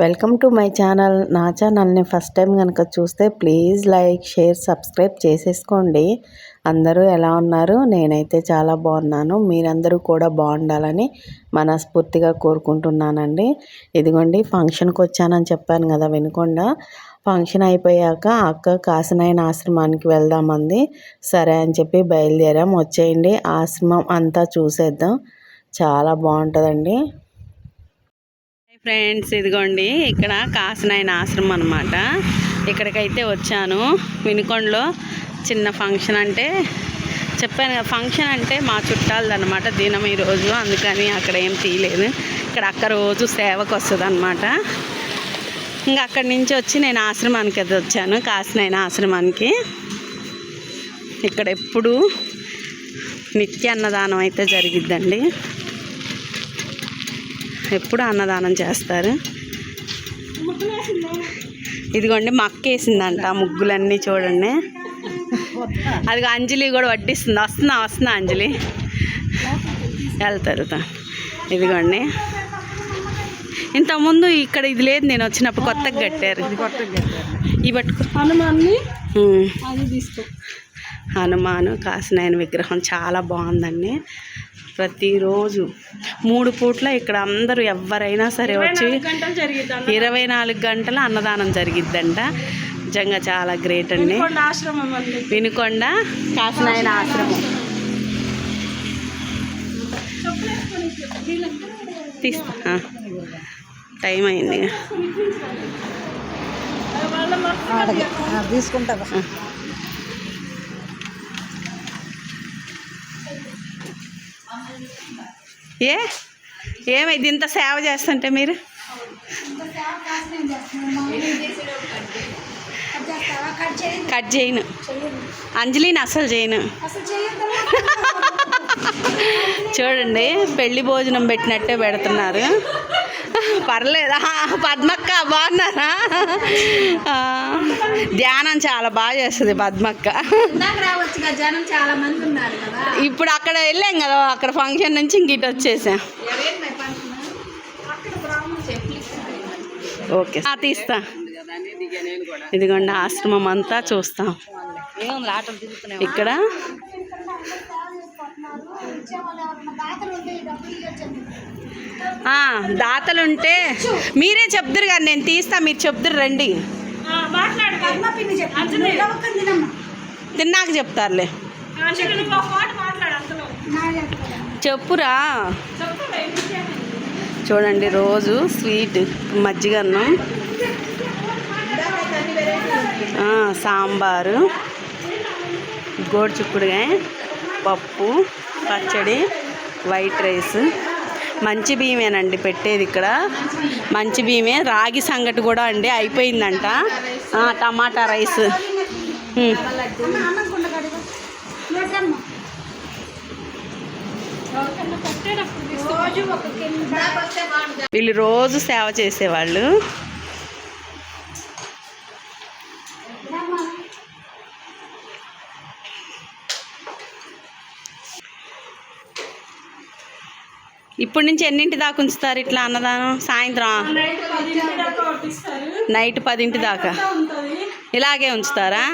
Welcome to my channel. నా ఛానల్ని first time కనుక చూస్తే ప్లీజ్ లైక్ షేర్ సబ్స్క్రైబ్ చేసేసుకోండి. అందరూ ఎలా ఉన్నారు? నేనైతే చాలా బాగున్నాను. మీరందరూ కూడా బాగుండాలని మనస్ఫూర్తిగా కోరుకుంటున్నానండి. ఇదిగోండి ఫంక్షన్కి వచ్చానని చెప్పాను కదా వినకుండా. ఫంక్షన్ అయిపోయాక అక్క కాసినాయన ఆశ్రమానికి వెళ్దామంది. సరే అని చెప్పి బయలుదేరాం. వచ్చేయండి ఆశ్రమం అంతా చూసేద్దాం. చాలా బాగుంటుందండి. ఫ్రెండ్స్ ఇదిగోండి ఇక్కడ కాసినాయన ఆశ్రమం అనమాట ఇక్కడికైతే వచ్చాను. వినుకొండలో చిన్న ఫంక్షన్ అంటే చెప్పాను కదా ఫంక్షన్ అంటే మా చుట్టాలది అనమాట దినం ఈరోజు అందుకని అక్కడ ఏం తీయలేదు. ఇక్కడ అక్క రోజు సేవకు వస్తుంది అనమాట ఇంకా అక్కడి నుంచి వచ్చి నేను ఆశ్రమానికి అది వచ్చాను కాసినాయన ఆశ్రమానికి. ఇక్కడ ఎప్పుడు నిత్య అన్నదానం అయితే జరిగిద్దండి. ఎప్పుడు అన్నదానం చేస్తారు? ఇదిగోండి మక్క వేసిందంట ఆ ముగ్గులన్నీ చూడండి. అది అంజలి కూడా వడ్డిస్తుంది. వస్తున్నా వస్తున్నా అంజలి. వెళ్తారు. ఇదిగోండి. ఇంతకుముందు ఇక్కడ ఇది లేదు నేను వచ్చినప్పుడు కొత్తగా కట్టారు. ఇవి పట్టుకో హనుమాన్ని హనుమాను కాసినాయన విగ్రహం చాలా బాగుందండి. ప్రతిరోజు మూడు పూట్ల ఇక్కడ అందరూ ఎవరైనా సరే వచ్చి ఇరవై నాలుగు గంటల అన్నదానం జరిగిద్దంట. నిజంగా చాలా గ్రేట్ అండి. వినుకొండ కాసినాయన ఆశ్రమం. తీస్తా. ఆ. టైం అయింది. తీసుకుంటా ఏ? ఏమైంది? ఇంత సేవ చేస్తుంటే మీరు? కట్ చేయను. అంజలిని అసలు చేయను. చూడండి పెళ్ళి భోజనం పెట్టినట్టే పెడుతున్నారు. పర్లేదా. పద్మక్క బాగున్నారా? ధ్యానం చాలా బాగా చేస్తుంది పద్మక్క. ఇప్పుడు అక్కడ వెళ్ళాం కదా అక్కడ ఫంక్షన్ నుంచి ఇంక ఇటు వచ్చేసాం. ఓకే తీస్తా. ఇదిగోండి ఆశ్రమం అంతా చూస్తాం. ఇక్కడ ఆ, దాతలుంటే మీరే చెప్దురు కానీ నేను తీస్తా మీరు చెప్దురు రండి. తిన్నాక చెప్తారులే. మాట్లాడు అంతలో చెప్పురా. చూడండి రోజు స్వీట్ మజ్జిగ అన్నం. ఆ, సాంబారు గోడు చిక్కుడుగాయ పప్పు. పచ్చడి వైట్ రైస్ మంచి బియ్యమేనండి పెట్టేది ఇక్కడ. మంచి బియ్యమే. రాగి సంగటి కూడా అండి అయిపోయిందంట. Tomato rice. వీళ్ళు రోజు సేవ చేసేవాళ్ళు. ఇప్పటి నుంచి ఎన్నింటి దాకా ఉంచుతారు ఇట్లా అన్నదానం? సాయంత్రం? నైట్ పదింటి దాకా. ఉంటుంది ఇలాగే ఉంచుతారా?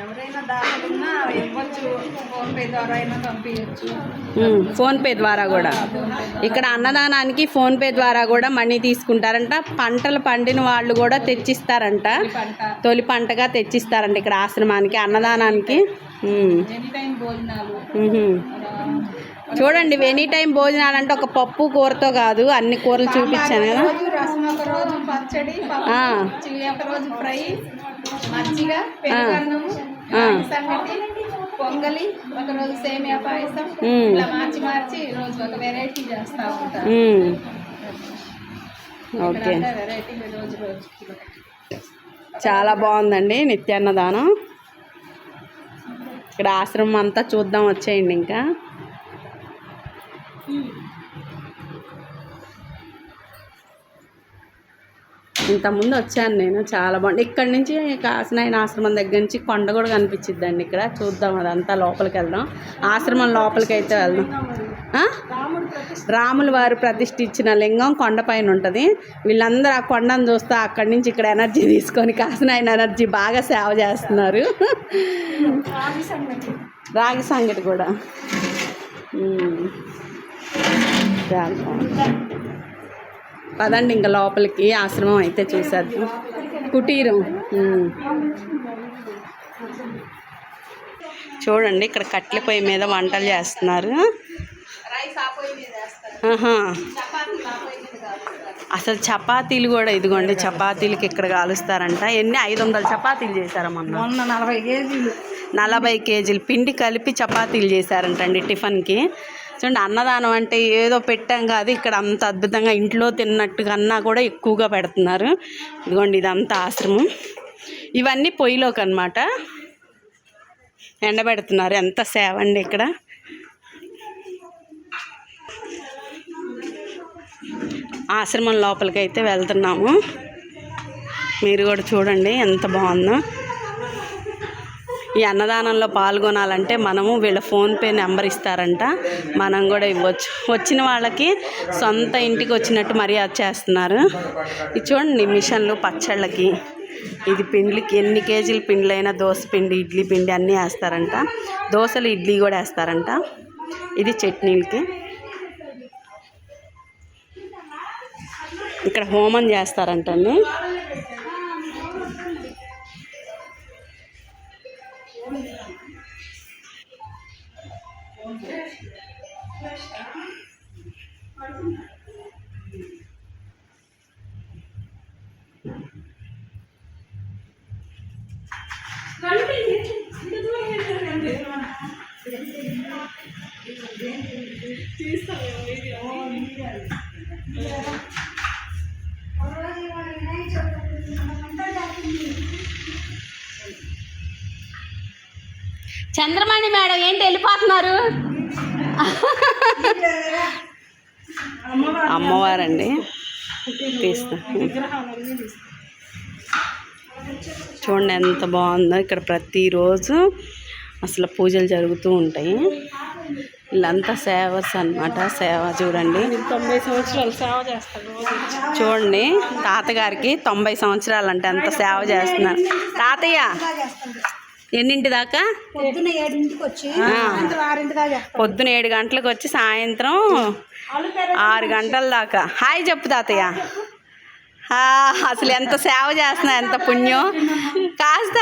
ఎవరైనా దాఖలున్నా ఇవ్వచ్చు. ఫోన్పే ద్వారా అయినా పంపించచ్చు ఉమ్, ఫోన్పే ద్వారా కూడా. ఇక్కడ అన్నదానానికి ఫోన్పే ద్వారా కూడా మనీ తీసుకుంటారంట. పంటలు పండిన వాళ్ళు కూడా తెచ్చిస్తారంట. తొలి పంటగా తెచ్చిస్తారంట ఇక్కడ ఆశ్రమానికి అన్నదానానికి. చూడండి ఎనీ టైం భోజనాలు. అంటే ఒక పప్పు కూరతో కాదు. అన్ని కూరలు చూపించాను కదా. మజ్జిగ పెరుగన్నము సంగటి పొంగలి ఒక రోజు సేమియా పాయసం ఇట్లా మార్చి మార్చి రోజు ఒక వెరైటీ చేస్తా. ఓకే. వెరైటీ రోజు రోజు చాలా బాగుందండి నిత్యాన్నదానం. ఇక్కడ ఆశ్రమం అంతా చూద్దాం వచ్చేయండి ఇంకా. ఇంతకుముందు వచ్చాను నేను చాలా బాగుంది. ఇక్కడ నుంచి కాసినాయన ఆశ్రమం దగ్గర నుంచి కొండ కూడా కనిపించిద్దండి ఇక్కడ. చూద్దాం అదంతా లోపలికి వెళ్దాం. ఆశ్రమం లోపలికి అయితే వెళ్దాం. ఆ? రాముల వారు ప్రతిష్ఠించిన లింగం కొండపైన ఉంటుంది. వీళ్ళందరూ ఆ కొండను చూస్తే అక్కడి నుంచి ఇక్కడ ఎనర్జీ తీసుకొని కాసినాయన ఎనర్జీ బాగా సేవ చేస్తున్నారు. రాగి సంగటి కూడా. చాలా పదండి ఇంకా లోపలికి ఆశ్రమం అయితే చూసేద్దాం. కుటీరం. చూడండి ఇక్కడ కట్టెల పొయ్యి మీద వంటలు చేస్తున్నారు. అసలు చపాతీలు కూడా ఇదిగోండి చపాతీలకి ఇక్కడ కాలుస్తారంట. ఎన్ని? ఐదు వందల చపాతీలు చేశారా మొన్న? మొన్న నలభై కేజీలు. నలభై కేజీలు. పిండి కలిపి చపాతీలు చేశారంటండి టిఫిన్కి. చూడండి అన్నదానం అంటే ఏదో పెట్టాం కాదు ఇక్కడ అంత అద్భుతంగా ఇంట్లో తిన్నట్టు కన్నా కూడా ఎక్కువగా పెడుతున్నారు. ఇదిగోండి ఇదంతా ఆశ్రమం. ఇవన్నీ పొయ్యిలోకి అనమాట ఎండబెడుతున్నారు ఎంత సేవ అండి ఇక్కడ. ఆశ్రమం లోపలికి అయితే వెళ్తున్నాము. మీరు కూడా చూడండి ఎంత బాగుందో. ఈ అన్నదానంలో పాల్గొనాలంటే మనము వీళ్ళ ఫోన్పే నెంబర్ ఇస్తారంట. మనం కూడా ఇవ్వచ్చు. వచ్చిన వాళ్ళకి సొంత ఇంటికి వచ్చినట్టు మర్యాద చేస్తున్నారు. ఇది చూడండి మిషన్లు పచ్చళ్ళకి. ఇది పిండ్లకి ఎన్ని కేజీల పిండ్లైనా దోశ పిండి ఇడ్లీ పిండి అన్నీ వేస్తారంట. దోశలు ఇడ్లీ కూడా వేస్తారంట. ఇది చట్నీలకి. ఇక్కడ హోమం చేస్తారంటండి. చూడండి ఎంత బాగుందో ఇక్కడ ప్రతిరోజు అసలు పూజలు జరుగుతూ ఉంటాయి. వీళ్ళంతా సేవర్స్ అన్నమాట సేవ చూడండి. తొంభై సంవత్సరాలు సేవ చేస్తాను రోజు. చూడండి తాతగారికి తొంభై సంవత్సరాలు అంటే అంత సేవ చేస్తున్నారు. తాతయ్య ఎన్నింటి దాకా? పొద్దున ఏడు గంటలకు వచ్చి సాయంత్రం ఆరు గంటల దాకా. హాయ్ చెప్పు తాతయ్య. అసలు ఎంత సేవ చేస్తున్నా ఎంత పుణ్యం. కాస్త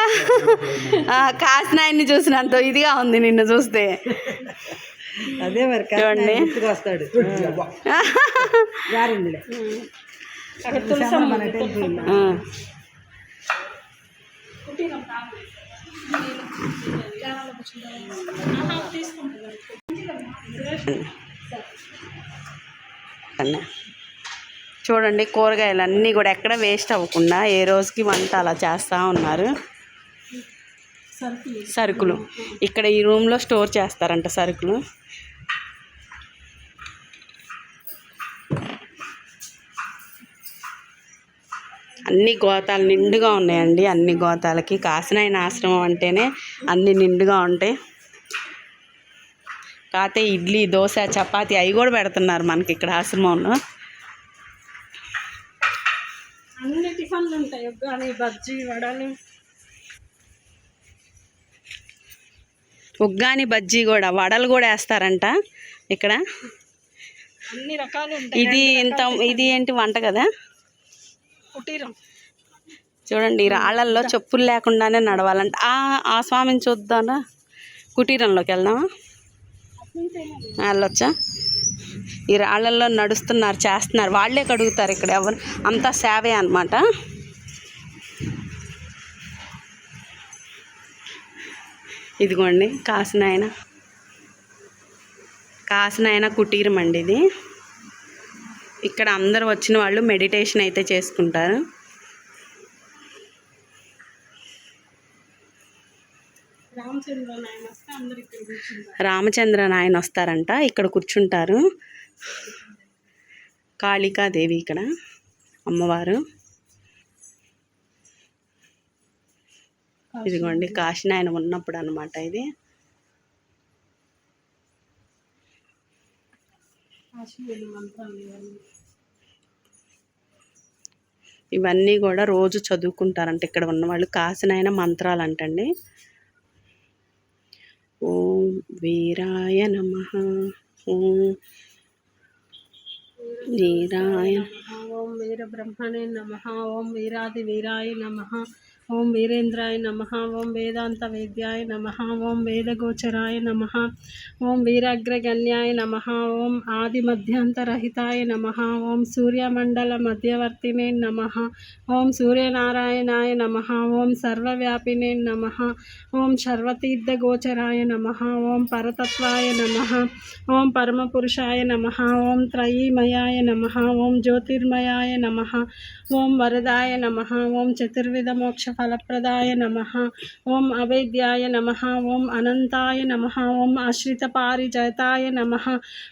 ఆ, కాసిన ఆయన్ని చూసినంత ఇదిగా ఉంది నిన్ను చూస్తే. అదే మరి చూడండి. వస్తాడు అక్కడ తులసమ్మ టెంపుల్ ఆ. అన్నీ. చూడండి కూరగాయలు అన్నీ కూడా ఎక్కడ వేస్ట్ అవ్వకుండా ఏ రోజుకి వంట అలా చేస్తూ ఉన్నారు. సరుకులు. ఇక్కడ ఈ రూమ్లో స్టోర్ చేస్తారంట సరుకులు. అన్ని గోతాలు నిండుగా ఉన్నాయండి. అన్ని గోతాలకి కాసినాయన ఆశ్రమం అంటేనే అన్ని నిండుగా ఉంటాయి. కాకపోతే ఇడ్లీ దోశ చపాతి అవి కూడా పెడుతున్నారు మనకి ఇక్కడ ఆశ్రమంలో. టిఫిన్లు ఉంటాయి కానీ బజ్జీ వడలు ఉగ్గాని బజ్జీ కూడా వడలు కూడా వేస్తారంట ఇక్కడ. అన్ని రకాలు ఉంటాయి ఇది ఇంత ఇది ఏంటి వంట కదా? కుటీరం. చూడండి ఈ రాళ్ళల్లో చెప్పులు లేకుండానే నడవాలంట. ఆ ఆ స్వామిని చూద్దానా కుటీరంలోకి వెళ్దామా? వెళ్ళొచ్చా? ఈ రాళ్ళల్లో నడుస్తున్నారు చేస్తున్నారు. వాళ్ళే కడుగుతారు ఇక్కడ. ఎవరు? అంతా సేవే అనమాట ఇదిగోండి కాసినాయన. కాసినాయన కుటీరం అండి ఇది. ఇక్కడ అందరు వచ్చిన వాళ్ళు మెడిటేషన్ అయితే చేసుకుంటారు. రామచంద్ర నాయన రామచంద్ర నాయన వస్తారంట. ఇక్కడ కూర్చుంటారు. కాళికాదేవి ఇక్కడ అమ్మవారు. ఇదిగోండి కాశీని ఆయన ఉన్నప్పుడు అనమాట ఇది ఇవన్నీ కూడా రోజు చదువుకుంటారంట. ఇక్కడ ఉన్నవాళ్ళు కాసినైన మంత్రాలు అంటండి ఓం వీరాయ నమ. ఓం వీరాయ ఓం వీర బ్రహ్మణే నమ ఓం వీరాది వీరాయ నమ ఓం వీరేంద్రాయ నమ ఓం వేదాంత వేద్యాయ నమ ఓం వేదగోచరాయ నమ ఓం వీరాగ్రగణ్యాయ నమ ఓం ఆది మధ్యాంతరహితాయ నమ ఓం సూర్యమండల మధ్యవర్తినే నమ ఓం సూర్యనారాయణాయ నమ ఓం సర్వవ్యాపినే నమ ఓం సర్వతీర్థగోచరాయ నమ ఓం పరతత్వాయ నమ ఓం పరమపురుషాయ నమ ఓం త్రయీమయాయ నమ ఓం జ్యోతిర్మయాయ నమ ఓం వరదాయ నమ ఓం చతుర్విధ మోక్ష ఫలప్రదాయ నమ ఓం అవేద్యాయ నమ ఓం అనంతాయ నమ ఓం ఆశ్రిత పారిజాతాయ నమ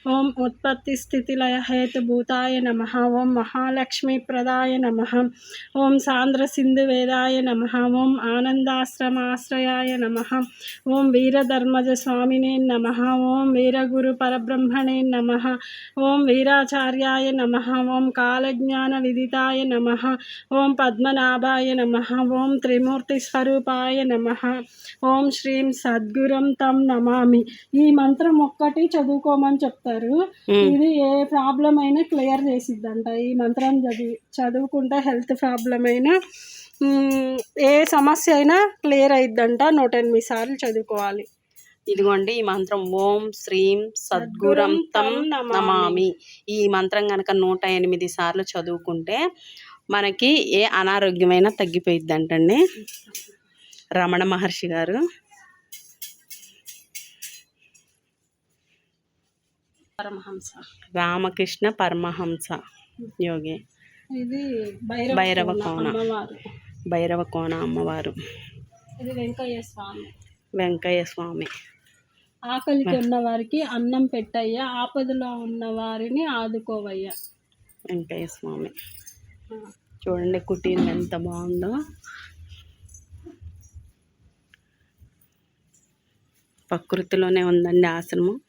ఓం ఉత్పత్తి స్థితిలయ హేతుభూతాయ నమ ఓం మహాలక్ష్మీప్రదాయ నమ ఓం సాంద్ర సింధు వేదాయ నమ ఓం ఆనందాశ్రమాశ్రయాయ నమ ఓం వీరధర్మజ స్వామినే నమ ఓం వీరగురు పరబ్రహ్మణే నమ ఓం వీరాచార్యాయ నమ ఓం కాలజ్ఞాన విదితాయ నమ ఓం పద్మనాభాయ నమ ఓం త్రిమూర్తి స్వరూపాయ నమ. ఓం శ్రీం సద్గురం తం నమామి. ఈ మంత్రం ఒక్కటి చదువుకోమని చెప్తారు. ఇది ఏ ప్రాబ్లం అయినా క్లియర్ చేసిద్దంట. ఈ మంత్రం చదివి చదువుకుంటే హెల్త్ ప్రాబ్లం అయినా ఏ సమస్య అయినా క్లియర్ అయిద్దంట. నూట ఎనిమిది సార్లు చదువుకోవాలి. ఇదిగోండి ఈ మంత్రం. ఓం శ్రీం సద్గురం తం నమామి. ఈ మంత్రం కనుక నూట ఎనిమిది సార్లు చదువుకుంటే మనకి ఏ అనారోగ్యమైనా తగ్గిపోయిద్ది అంటండి రమణ మహర్షి గారు. పరమహంస. రామకృష్ణ పరమహంస యోగి. ఇది భైరవ కోన. అమ్మవారు. భైరవ కోన అమ్మవారు. ఇది వెంకయ్య స్వామి. వెంకయ్య స్వామి. ఆకలికి ఉన్న వారికి అన్నం పెట్టయ్యా ఆపదలో ఉన్న వారిని ఆదుకోవయ్యా. వెంకయ్య స్వామి. చూడండి కుటీరం ఎంత బాగుందో. ప్రకృతిలోనే ఉందండి ఆశ్రమం.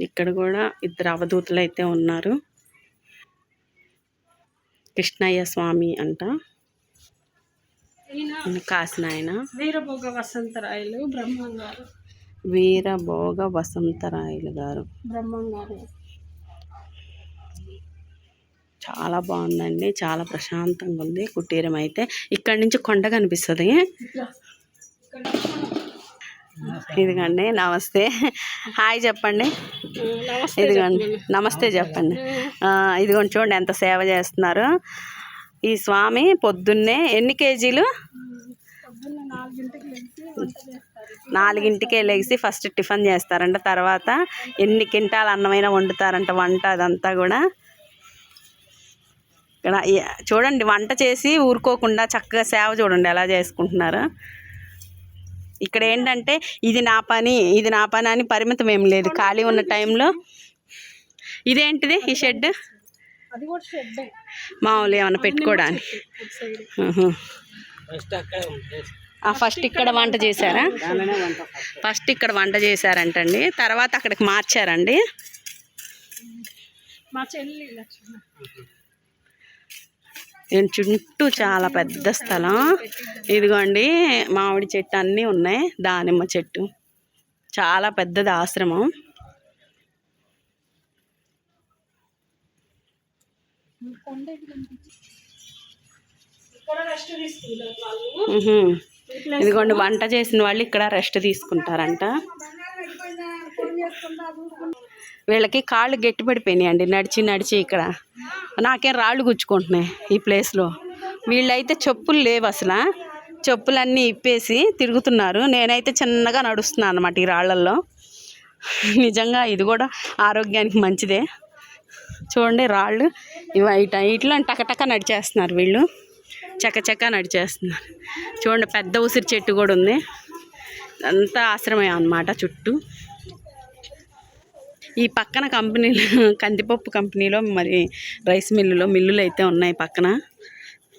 ఇక్కడ కూడా ఇద్దరు అవధూతలు అయితే ఉన్నారు. కృష్ణయ్య స్వామి అంట. ఈయన కాసినాయన. వీరభోగ వసంతరాయలు బ్రహ్మంగారు. వీరభోగ వసంతరాయలు గారు. బ్రహ్మంగారు. చాలా బాగుందండి. చాలా ప్రశాంతంగా ఉంది కుటీరం అయితే. ఇక్కడ నుంచి కొండ కనిపిస్తుంది. ఇదిగండి నమస్తే. హాయ్ చెప్పండి. ఇదిగోండి నమస్తే చెప్పండి. ఇదిగోండి చూడండి ఎంత సేవ చేస్తున్నారు. ఈ స్వామి పొద్దున్నే ఎన్ని కేజీలు? నాలుగింటికే లేచి ఫస్ట్ టిఫిన్ చేస్తారంట. తర్వాత ఎన్ని కింటాలు అన్నమైనా వండుతారంట వంట అదంతా కూడా. ఇక్కడ చూడండి వంట చేసి ఊరుకోకుండా చక్కగా సేవ చూడండి ఎలా చేసుకుంటున్నారు. ఇక్కడ ఏంటంటే ఇది నా పని ఇది నా పని అని పరిమితం ఏం లేదు ఖాళీ ఉన్న టైంలో. ఇదేంటిది ఈ షెడ్? మామూలు ఏమైనా పెట్టుకోవడానికి. ఫస్ట్ ఇక్కడ వంట చేశారా? ఫస్ట్. ఇక్కడ వంట చేశారంటండి తర్వాత అక్కడికి మార్చారండి. మా చెల్లి దీని చుట్టూ చాలా పెద్ద స్థలం. ఇదిగోండి మామిడి చెట్టు అన్నీ ఉన్నాయి. దానిమ్మ చెట్టు. చాలా పెద్దది ఆశ్రమం. ఇదిగోండి వంట చేసిన వాళ్ళు ఇక్కడ రెస్ట్ తీసుకుంటారంట. వీళ్ళకి కాళ్ళు గట్టిపడిపోయినాయి అండి నడిచి నడిచి ఇక్కడ. నాకేం రాళ్ళు గుచ్చుకుంటున్నాయి ఈ ప్లేస్లో. వీళ్ళైతే చెప్పులు లేవు అసలు. చెప్పులన్నీ ఇప్పేసి తిరుగుతున్నారు. నేనైతే చిన్నగా నడుస్తున్నాను అనమాట ఈ రాళ్ళల్లో. నిజంగా ఇది కూడా ఆరోగ్యానికి మంచిదే. చూడండి రాళ్ళు. ఇవ ఇట ఇట్లా టకటక నడిచేస్తున్నారు వీళ్ళు. చకచక నడిచేస్తున్నారు. చూడండి పెద్ద ఉసిరి చెట్టు కూడా ఉంది. అంతా ఆశ్రమం అనమాట చుట్టూ. ఈ పక్కన కంపెనీలు కందిపప్పు కంపెనీలో మరి రైస్ మిల్లులో మిల్లులు అయితే ఉన్నాయి పక్కన.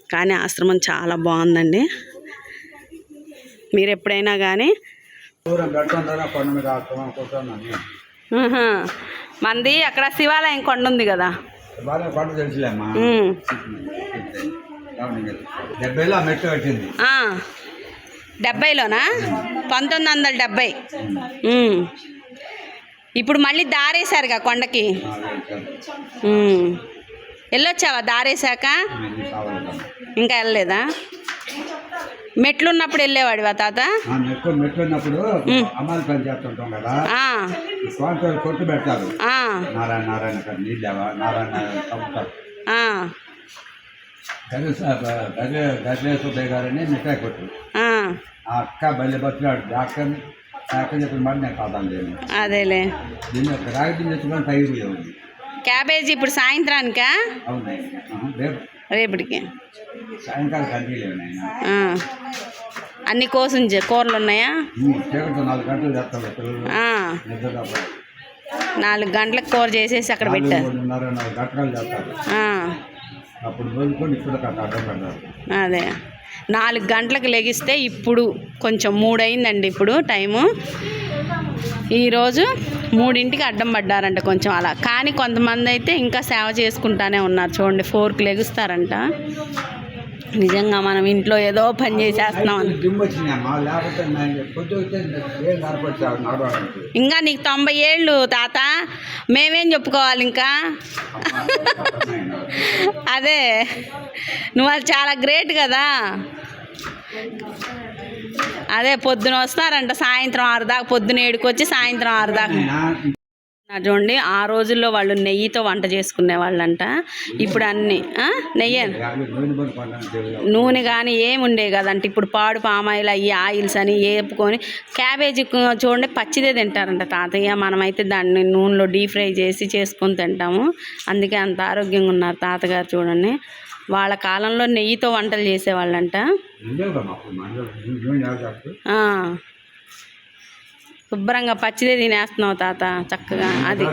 కానీ ఆశ్రమం చాలా బాగుందండి. మీరు ఎప్పుడైనా కానీ మీద అక్కడ శివాలయం కొండ ఉంది కదా. డెబ్బైలోనా? పంతొమ్మిది వందల డెబ్బై. ఇప్పుడు మళ్ళీ దారేశారుగా కొండకి. వెళ్ళొచ్చావా దారేశాక? ఇంకా వెళ్ళలేదా? మెట్లు ఉన్నప్పుడు వెళ్ళేవాడివా తాత? మెట్టు మెట్లు ఉన్నప్పుడు అమ్మాయిలు పని చేస్తుంటాం కదా. కొట్టు పెడతారు. నారాయణ నారాయణ నీళ్ళవా? నారాయణ గారని మిఠాయి కొట్టు. ఆ. అక్క బయలు బతున్నాడు డాక్టర్ అదేలే. క్యాబేజీ ఇప్పుడు సాయంత్రానికా? రేపటికి. అన్ని కోసం కూరలు ఉన్నాయా? నాలుగు గంటలకు కూర చేసేసి అక్కడ పెట్టారు. అప్పుడు అదే. నాలుగు గంటలకు లెగిస్తే ఇప్పుడు కొంచెం మూడు అయిందండి ఇప్పుడు టైము. ఈరోజు మూడింటికి అడ్డం పడ్డారంట కొంచెం అలా. కానీ కొంతమంది అయితే ఇంకా సేవ చేసుకుంటానే ఉన్నారు. చూడండి ఫోర్కి లెగుస్తారంట. నిజంగా మనం ఇంట్లో ఏదో పని చేసేస్తున్నాం. ఇంకా నీకు తొంభై ఏళ్ళు తాత మేమేం చెప్పుకోవాలి ఇంకా? అదే నువ్వు అది చాలా గ్రేట్ కదా. అదే పొద్దున వస్తారంట సాయంత్రం ఆరు దాకా పొద్దున ఏడుకి వచ్చి సాయంత్రం ఆరు దాకా. చూడండి ఆ రోజుల్లో వాళ్ళు నెయ్యితో వంట చేసుకునే వాళ్ళంట. ఇప్పుడు అన్ని? నెయ్యి. నూనె కానీ ఏమి ఉండే కదంటే. ఇప్పుడు పాడు పామాయిల్ అయ్యి ఆయిల్స్ అని వేపుకొని క్యాబేజీ చూడండి పచ్చిదే తింటారంట తాతయ్య. మనమైతే దాన్ని నూనెలో డీప్ ఫ్రై చేసి చేసుకొని తింటాము. అందుకే అంత ఆరోగ్యంగా ఉన్నారు తాతగారు చూడండి. వాళ్ళ కాలంలో నెయ్యితో వంటలు చేసేవాళ్ళంట ఉండేవు కదా అప్పుడు మనలో నూనె ఎవరు చేస్తారు? ఆ. శుభ్రంగా పచ్చిదే తినేస్తున్నావు తాత చక్కగా అది.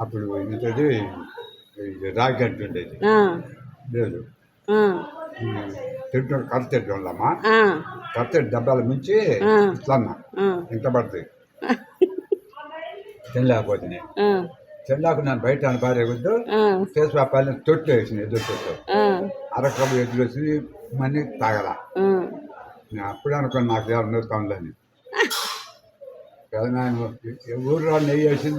అప్పుడు రాగి ఆ, లేదు. ఆ, తింటాడు కర్ర ఆ, కర్ర డబ్బాలు మించి. ఇట్లా ఇంత పడుతుంది? తినలేకపోతే ఆ, తినలేక నేను బయట భార్య వద్దు ఆ, చేసి ఆ పైన తొట్టు వేసిన ఎదురు తొట్టు ఆ, అరకపు ఎదురు వేసి మనీ తాగల. నేను అప్పుడే అనుకున్నాను నాకు ఎవరు కావాలని కదా ఊర్లో నెయ్యి వేసి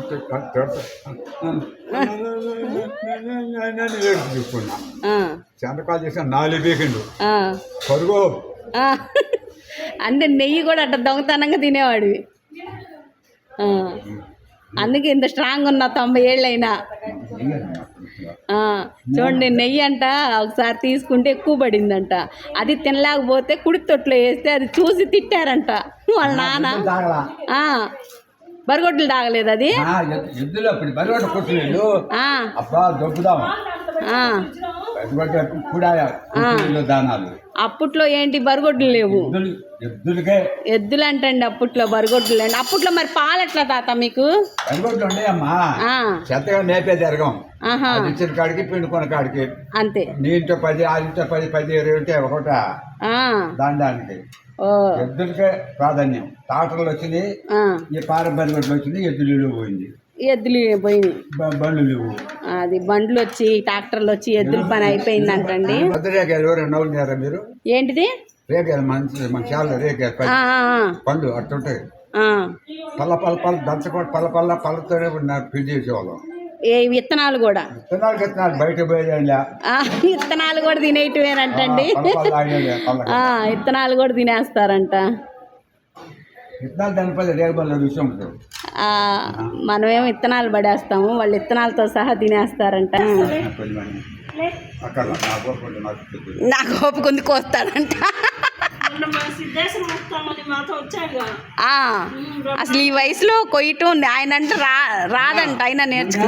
తీసుకున్నా ఆ, చంద్రకాలు చేసిన నాలుగు బీకిండు. ఆ, పరుగు. అంటే నెయ్యి కూడా అట్ట దొంగతనంగా తినేవాడివి. అందుకే ఇంత స్ట్రాంగ్ ఉన్నా తొంభై ఏళ్ళైనా. చూడండి నెయ్యి అంట ఒకసారి తీసుకుంటే ఎక్కువ పడిందంట. అది తినలేకపోతే కుడి తొట్లో వేస్తే అది చూసి తిట్టారంట. వాళ్ళ నాన్న. బరగొడ్లు తాగలేదు అది? దానాలు. అప్పట్లో ఏంటి? బరగొడ్లు లేవు. ఎద్దులు అంటండి అప్పట్లో బరగొడ్లు అండి అప్పట్లో మరి పాలు ఎట్లా తాత మీకు? బరిగొడ్లు ఉన్నాయమ్మా చెత్తగా మేపే జరగం. ఇచ్చిన కాడికి పిండుకున్న కాడికి. అంతే. నీ ఇంట్లో పది ఆ ఇంట్లో పది పది ఇరవై ఉంటే ఒకట. దానికి ఎద్దులకే ప్రాధాన్యం. టాటర్లు వచ్చినాయి. ఈ పారంపర్యలు వచ్చినాయి ఎద్దులు పోయింది. ఎద్దులు పోయినాయి. అది బండ్లు వచ్చి ట్రాక్టర్లు వచ్చి ఎద్దుల పని ఎవరైనా నవ్వులున్నారా మీరు? ఏంటిది? మంచి మన చాలా రేఖలు ఆ, ఆ, పండు అట్టుంటాయి. ఆ. పల్ల పల్ల పల్ల దంచకుండా పల్ల పల్ల పళ్ళతోనే నాకు పిలిచి చేసేవాళ్ళం. ఏ విత్తనాలు కూడా? విత్తనాలు విత్తనాలు బయట పోయేదా ఆ, విత్తనాలు కూడా ఆ, విత్తనాలు కూడా తినేస్తారంట. మనమేమో విత్తనాలు పడేస్తాము వాళ్ళు విత్తనాలతో సహా తినేస్తారంట. నాకు ఓపుకుంది కోస్తాడంట. అసలు ఈ వయసులో కొయ్యటం ఆయన అంటే రా రాదంట అయినా నేర్చుకో.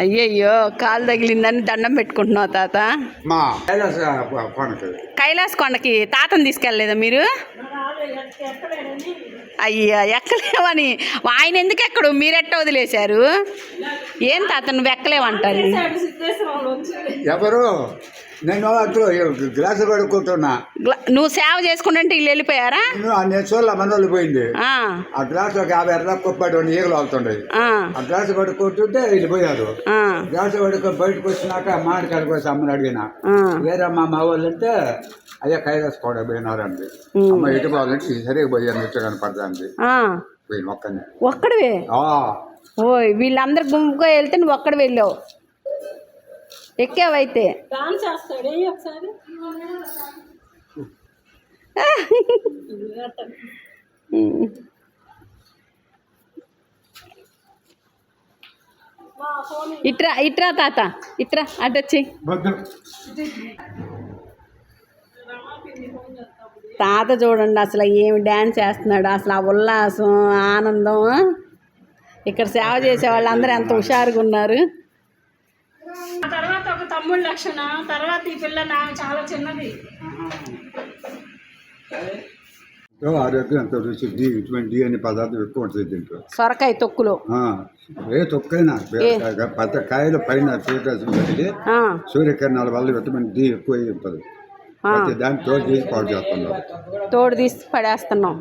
అయ్యయ్యో కాలు తగిలిందని దండం పెట్టుకుంటున్నావు తాత. మా. కైలాస కొండకి తాతను తీసుకెళ్ళలేదా మీరు? అయ్యా ఎక్కలేవని. ఆయన ఎందుకు ఎక్కడు? మీరెట్ట వదిలేశారు? ఏం తాత నువ్వు ఎక్కలేవంటారు? ఎవరు? నేను అట్లు గ్లాసు నువ్వు సేవ చేసుకుంటుంటే వీళ్ళు వెళ్ళిపోయారా? నేను ఆ, గ్లాస్ ఒక యాభై ఈగలు ఆ, గ్లాసు పడుకుంటుంటే వెళ్ళిపోయారు. గ్లాసు పడుకో బయటకు వచ్చినాక మామిడికాయలు కోసం అమ్మని అడిగిన. వేరే మా మా వాళ్ళు అంటే అయ్యా కైలాసుకోవడం పోయినారండి అమ్మ ఎటు పోవాలంటే సరిగా పోయాను ఇట్లా. పోయి మొక్కని ఒక్కడివే? ఆ, ఓయ్ వీళ్ళందరు గుంపుగా వెళ్తే నువ్వు ఒక్కడు వెళ్ళావు. ఎక్కావైతే. ఇట్రా ఇట్రా తాత ఇట్రా అటొచ్చి వద్దు తాత చూడండి అసలు ఏమి డ్యాన్స్ చేస్తున్నాడు అసలు ఆ ఉల్లాసం ఆనందం ఇక్కడ సేవ చేసే వాళ్ళందరూ ఎంత హుషారుగా ఉన్నారు. ఆ తర్వాత ఒక తమ్ముడు లక్షణ తర్వాత ఈ పిల్ల నా చాలా చిన్నది. ఆరోగ్యం ఎంతో రుచి డి విటమిన్ డి అనే పదార్థం ఎక్కువ ఉంటుంది దీంట్లో. సొరకాయ తొక్కులో. ఆ, ఏ తొక్కైనా పెద్ద కాయల పైన సూర్యరశ్మి సూర్యకిరణాల వల్ల విటమిన్ డి ఎక్కువ ఉంటుంది. ప్రతి దాన్ని తోడు తీసి పాడు చేస్తున్నారు తోడు తీసి పడేస్తున్నాం.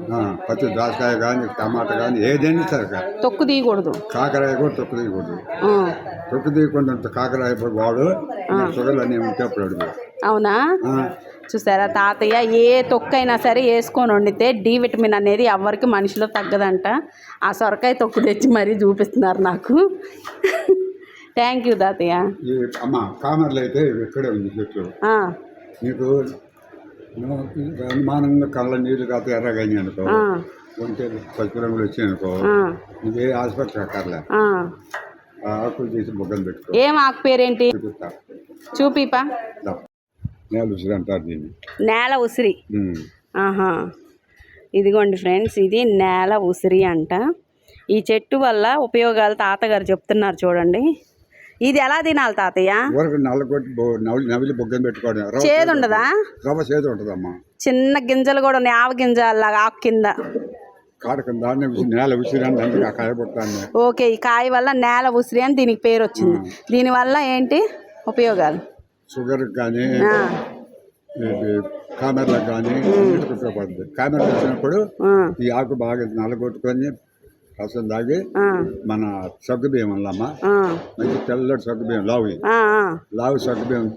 ప్రతి దోసకాయ కానీ టమాటా కానీ ఏదైనా సరే. తొక్కు తీయకూడదు. కాకరాయ కూడా తొక్కు తీయకూడదు. తొక్కు తీయకుండా కాకరాయ వాడు షుగర్లు అనేవి ఉంటే అప్పుడు అడుగు. అవునా? చూసారా తాతయ్య ఏ తొక్కైనా సరే వేసుకొని వండితే డి విటమిన్ అనేది ఎవరికి మనిషిలో తగ్గదంట. ఆ సొరకాయ తొక్కు తెచ్చి మరీ చూపిస్తున్నారు నాకు. థ్యాంక్ యూ తాతయ్య. అమ్మ కామర్లు అయితే ఇక్కడే ఉంది చెట్లు. నీకు అనుమానంగా కళ్ళ నీళ్ళు కాస్త ఎర్రగా అనుకో. ఉంటే పసుపు రంగులు వచ్చాయనుకో ఆ, నువ్వే ఆసుపత్రి అక్కర్లే ఆ. ఆ ఆకులు తీసి బుగ్గలు పెట్టుకో. ఏం ఆకు పేరేంటి? చూపిపా. నేల ఉసిరి అంటారు దీన్ని. నేల ఉసిరి. ఆహా. ఇదిగోండి ఫ్రెండ్స్ ఇది నేల ఉసిరి అంట. ఈ చెట్టు వల్ల ఉపయోగాలు తాతగారు చెప్తున్నారు చూడండి. ఇది ఎలా తినాలి తాతయ్య? నవిలి బుగ్గలు పెట్టుకోవడం. చేదు ఉండదా? రవ్వ చేదు ఉంటుందమ్మా. చిన్న గింజలు కూడా ఉన్నాయి. ఆవ గింజలాగా ఆకు కింద. నేల ఓకే ఈ కాయ వల్ల నేల ఉసిరి అని దీనికి పేరు వచ్చింది. దీనివల్ల ఏంటి ఉపయోగాలు? షుగర్ కానీ కామెర్లకు కానీ ఉపయోగపడుతుంది. కామెర్లు వచ్చినప్పుడు ఈ ఆకు బాగా నల్లగొట్టుకొని రసం తాగి మన సగ్గు బియ్యం వల్లమ్మ మంచి తెల్లటి సగ్గు బియ్యం లావు. లావు సగ్గు బియ్యం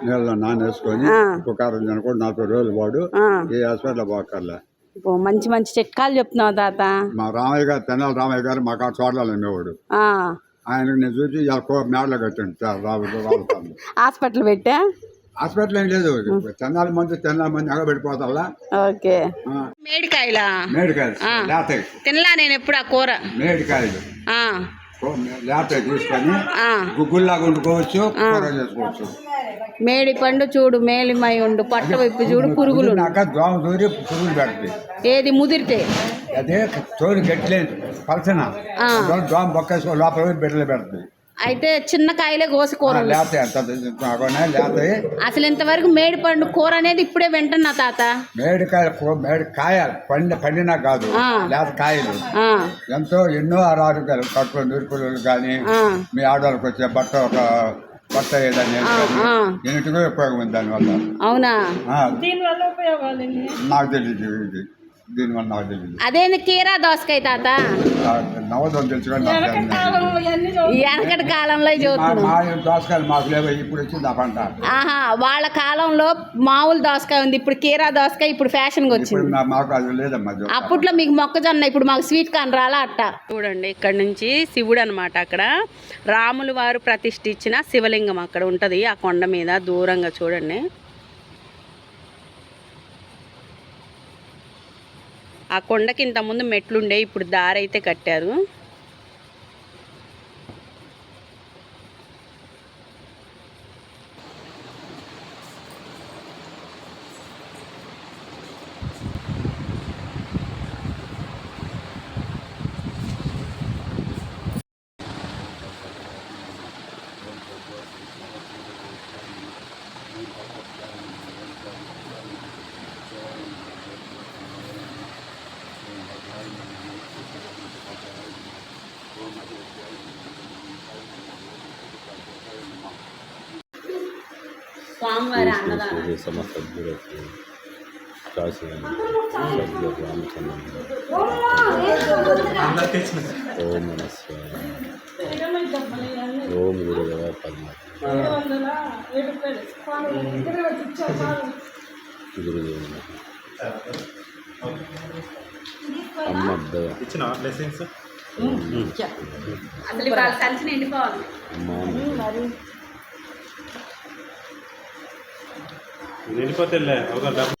నీళ్ళలో నానేసుకొని ఆ. ఉప్పు కారం తినకుండా నలభై రోజులు వాడు. ఏ హాస్పిటల్ పోకర్లే మంచి మంచి చిట్కాలు చెప్తున్నావు తాత. మా రామయ్య గారు తెనాలి రామయ్య గారు మాకు ఆ చోట్ల ఉండేవాడు. ఆయనకు నేను చూసి మేడలో స్వామి. హాస్పిటల్ పెట్టా? హాస్పిటల్ ఏం లేదు. తెనాలి మంది తెనాలి మంది అగబెట్టిపోతా ఓకే. మేడికాయలా? తినలా నేను ఎప్పుడు ఆ కూర? మేడికాయలు. ఆ, కో- లేతాయి తీసుకొని ఆ. గుగ్గుల్లాగా వండుకోవచ్చు కూర చేసుకోవచ్చు. మేడి పండు చూడు మేలిమై ఉండు పట్ట వైపు చూడు పురుగులు నాక దోమ దూరి పురుగులు పెడుతుంది ఏది ముదిరితే? అదే తోడు గట్టిలేదు పలసన. దోమ బొక్కేసుకో లోపల బిడ్డలు పెడుతుంది అయితే చిన్న కాయలే కోసి కూర అసలు ఇంతవరకు మేడి పండు కూర అనేది ఇప్పుడే వింటున్నా తాత. మేడికాయ కూ- మేడికాయ పండి పండినా కాదు. లేత కాయలు. ఆ, ఎంతో ఎన్నో ఆరోగ్యాలు కట్టుకుని నిరుపులు కానీ ఆ, మీ ఆడవాళ్ళకి వచ్చే బట్ట ఒక బట్ట ఏదని ఉపయోగం ఉంది దానివల్ల. అవునా? నాకు తెలియదు ఇది. దీనివల్ల నాకు తెలియదు అదేంది కీరా దోసకాయ తాత? ఈ వెనకటి కాలంలో మా చూస్తున్నాం మా దోసకాయలు మాకు లేవు ఇప్పుడు వచ్చింది ఆ పంట. ఆహా వాళ్ళ కాలంలో మామూలు దోసకాయ ఉంది. ఇప్పుడు కీరా దోసకాయ ఇప్పుడు ఫ్యాషన్గా ఇప్పుడు వచ్చింది నా- మాకు అది లేదమ్మా అది. అప్పట్లో మీకు మొక్కజొన్న ఇప్పుడు మాకు స్వీట్ కార్న్ రాలా అట్ట? చూడండి ఇక్కడ నుంచి శివుడు అనమాట అక్కడ. రాములు వారు ప్రతిష్ఠించిన శివలింగం అక్కడ ఉంటుంది ఆ కొండ మీద దూరంగా చూడండి. ఆ కొండకి ఇంతకుముందు మెట్లుండే ఇప్పుడు దారి అయితే కట్టారు. ఆర్య సమ సభ్యులకు కాసిన సభ్యులు రామచంద్ర ఓం గురుదేవ పద్మ గురుదేవ అమ్మ. ఇచ్చిన బ్లెస్సింగ్స్ అసలు సంచి వెళ్ళిపోతే ఒక డబ్బు